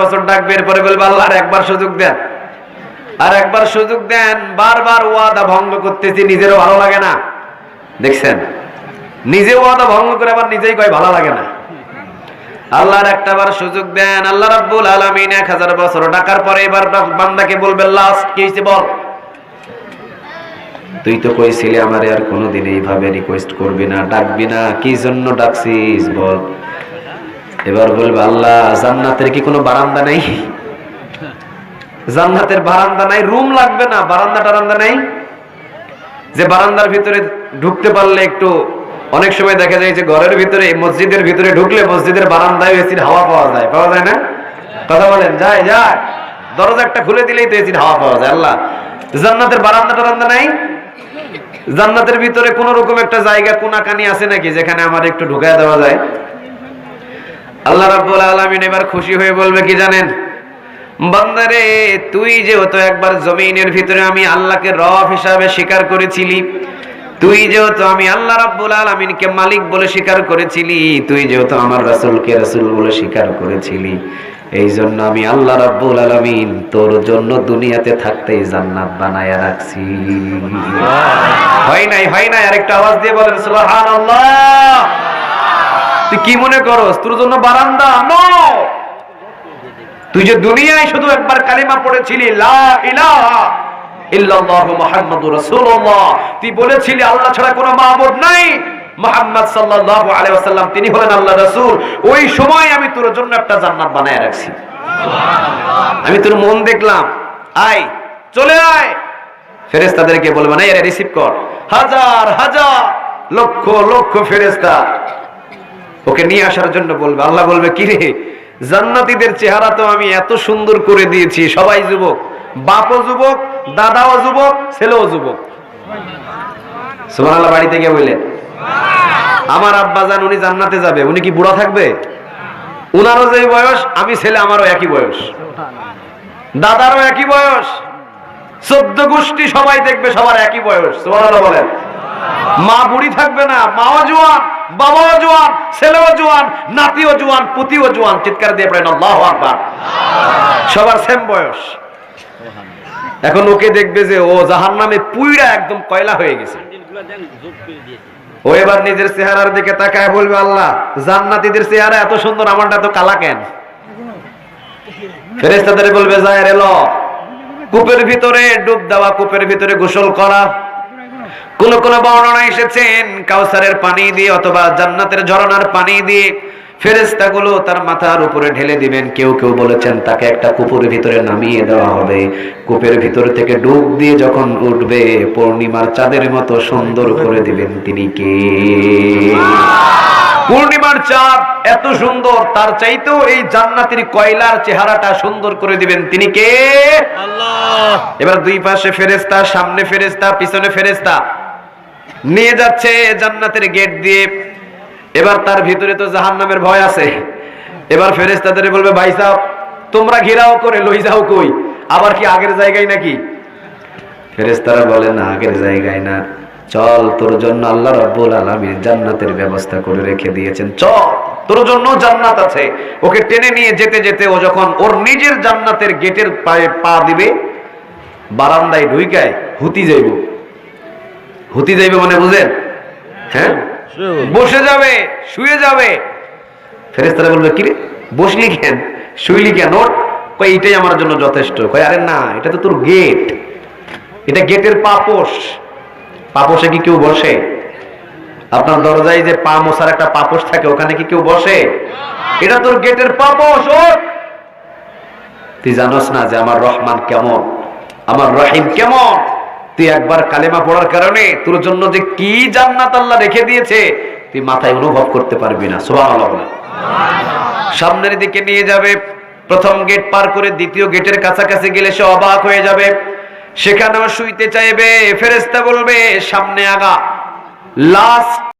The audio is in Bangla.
বছর ডাকবে, এরপরে বলবে, আল্লাহ একবার সুযোগ দেন। আর একবার সুযোগ দেন, বারবার ওয়াদা ভঙ্গ করতেছি, নিজেরও ভালো লাগে না। দেখছেন? নিজে ওয়াদা ভঙ্গ করে আবার নিজেই কয়, ভালো লাগে না। আল্লাহর একটা বার সুযোগ দেন, আল্লাহ রাব্বুল আলামিন এক হাজার বছর ডাকার পরে এবার বান্দাকে বলবে, লাস্ট কি হয়েছে বল? তুই তো কইছিলি, আমারে আর কোনোদিন এইভাবে রিকোয়েস্ট করবি না, ডাকবি না, কি জন্য ডাকছিস বল? এবার বলবে, আল্লাহ, জান্নাতের কি কোনো বারান্দা নেই? জান্নাতের বারান্দা নাই, রুম লাগবে না, বারান্দা টারান্দা নেই। যে বারান্দার ভিতরে ঢুকতে পারলে একটু, অনেক সময় দেখা যায় যে ঘরের ভিতরে, মসজিদের ভিতরে ঢুকলে মসজিদের বারান্দায় এসির হাওয়া পাওয়া যায় পাওয়া যায় না? কথা বলেন, যায় যায়। দরজা একটা খুলে দিলেই তো এসির হাওয়া পাওয়া যায়, আল্লাহ। জান্নাতের বারান্দা টারান্দা নাই? জান্নাতের ভিতরে কোন রকম একটা জায়গা কোনাকানি আছে নাকি, যেখানে আমার একটু ঢুকায় দেওয়া যায়? আল্লাহ রাব্বুল আলামিন এবার খুশি হয়ে বলবে কি জানেন? বান্দারে তুই যেহেতু একবার জমিনের ভিতরে আমি আল্লাহকে রব হিসাবে স্বীকার করেছিলি তুই যেহেতু আমি আল্লাহ রাব্বুল আলামিনকে মালিক বলে স্বীকার করেছিলি তুই যেহেতু আমার রাসূলকে রাসূল বলে স্বীকার করেছিলি এই জন্য আমি আল্লাহ রাব্বুল আলামিন তোর জন্য দুনিয়াতে থাকতেই জান্নাত বানায়া রাখছি। হয় নাই হয় নাই আরেকটা আওয়াজ দিয়ে বলেন সুবহানাল্লাহ। তুই কি মনে করস? তোর জন্য বারান্দা? নো তুই যে দুনিয়ায় শুধু একবার কালিমা পড়েছিলি লা ইলাহা ইল্লাল্লাহু মুহাম্মাদুর রাসূলুল্লাহ। তুই বলেছিলি আল্লাহ ছাড়া কোনো মাবুদ নাই। মুহাম্মদ সাল্লাল্লাহু আলাইহি ওয়াসাল্লাম তিনি হলেন আল্লাহ রাসূল। ওই সময় আমি তোর জন্য একটা জান্নাত বানায় রাখছি। আমি তোর মন দেখলাম। আয় চলে আয়। ফেরেশতাদেরকে বলবে না রিসিভ কর। হাজার হাজার লক্ষ লক্ষ ফেরেশতা ওকে নিয়ে আসার জন্য বলবে, আল্লাহ বলবে কি রে জান্নাতীদের চেহারা তো আমি এত সুন্দর করে দিয়েছি, সবাই যুবক, বাপও যুবক, দাদাও যুবক, ছেলেও যুবক। সুবহানাল্লাহ, বাড়িতে গিয়ে বললেন, আমার আব্বা জান, উনি জান্নাতে যাবে, উনি কি বুড়া থাকবে? উনারও যেই বয়স, আমি ছেলে, আমারও একই বয়স। দাদারও একই বয়স। চোদ্দ গোষ্ঠী সবাই দেখবে সবার একই বয়স, সুবহানাল্লাহ বলেন। মা বুড়ি থাকবে না, মাও জোয়ান। বাবাও জোয়ান, ছেলেও জোয়ান, নাতিও জোয়ান, পুতিও জোয়ান, চিৎকার দিয়ে পড়েন, আল্লাহ আকবার। সবার সেম বয়স। এখন ওকে দেখবে যে ও জাহান নামে পুইরা একদম কয়লা হয়ে গেছে। ও এবার নিজের চেহারার দিকে তাকায় বলবে, আল্লাহ, জান্নাতীদের চেহারা এত সুন্দর, আমারটা তো কালা কেন? ফেরেস্তাদের বলবে যায় রে ল, কূপের ভিতরে ডুব দেওয়া কূপের ভিতরে গোসল করা। কোন কোন বর্ণনা এসেছেন কাউসারের পানি দিয়ে অথবা জান্নাতের ঝরনার পানি দিয়ে ফেরেস্তাগুলো তার মাথার উপরে ঢেলে দিবেন। কেউ কেউ বলেছেন তাকে একটা কূপের ভিতরে নামিয়ে দেওয়া হবে। কূপের ভিতর থেকে ডুব দিয়ে যখন উঠবে পূর্ণিমার চাঁদের মতো সুন্দর করে দিবেন তিনি কে? পূর্ণিমার চাঁদ এত সুন্দর তার চাইতেও এই জান্নাতের কয়লার চেহারাটা সুন্দর করে দিবেন তিনি কে? এবার দুই পাশে ফেরেস্তা সামনে ফেরেস্তা পিছনে ফেরেস্তা নিয়ে যাচ্ছে জান্নাতের গেট দিয়ে। এবার তার ভিতরে তো জাহান্নামের ভয় আছে। এবার ফেরেস্তাদের বলবে, ভাই সাহেব, তোমরা ঘেরাও করে লই যাও কই? আবার কি আগের জায়গায় নাকি? ফেরেস্তারা বলে, না, আগের জায়গায় না। চল, তোর জন্য আল্লাহ রাব্বুল আলামিন জান্নাতের ব্যবস্থা করে রেখে দিয়েছেন। চল, তোর জন্য জান্নাত আছে। ওকে টেনে নিয়ে যেতে যেতে ও যখন ওর নিজের জান্নাতের গেটের পায়ে পা দিবে, বারান্দায় ঢুইকায় হুতি যাইব। হুতি যাইবে মানে বুঝেন হ্যাঁ? বসে যাবে শুয়ে যাবে। ফেরেস্তারা বলবে কিরে বসলি কেন? শুইলি কেন? ওঠ কই এটাই আমার জন্য যথেষ্ট। কই আরে না এটা তো তোর গেট এটা গেটের পাপোশ। পাপোশে কি কেউ বসে? আপনার দরজায় যে পা মোছার একটা পাপোশ থাকে ওখানে কি কেউ বসে? এটা তোর গেটের পাপোশ ওঠ। তুই জানোস না যে আমার রহমান কেমন? আমার রহিম কেমন? তুই একবার কালেমা পড়ার কারণে তোর জন্য যে কি জান্নাত আল্লাহ রেখে দিয়েছে, তুই মাথায় অনুভব করতে পারবি না। সোহান সামনের দিকে নিয়ে যাবে, প্রথম গেট পার করে দ্বিতীয় গেটের কাছাকাছি গেলে সে অবাক হয়ে যাবে। সেখানেও শুইতে চাইবে ফেরেস্তা বলবে, সামনে আগা। লাস্ট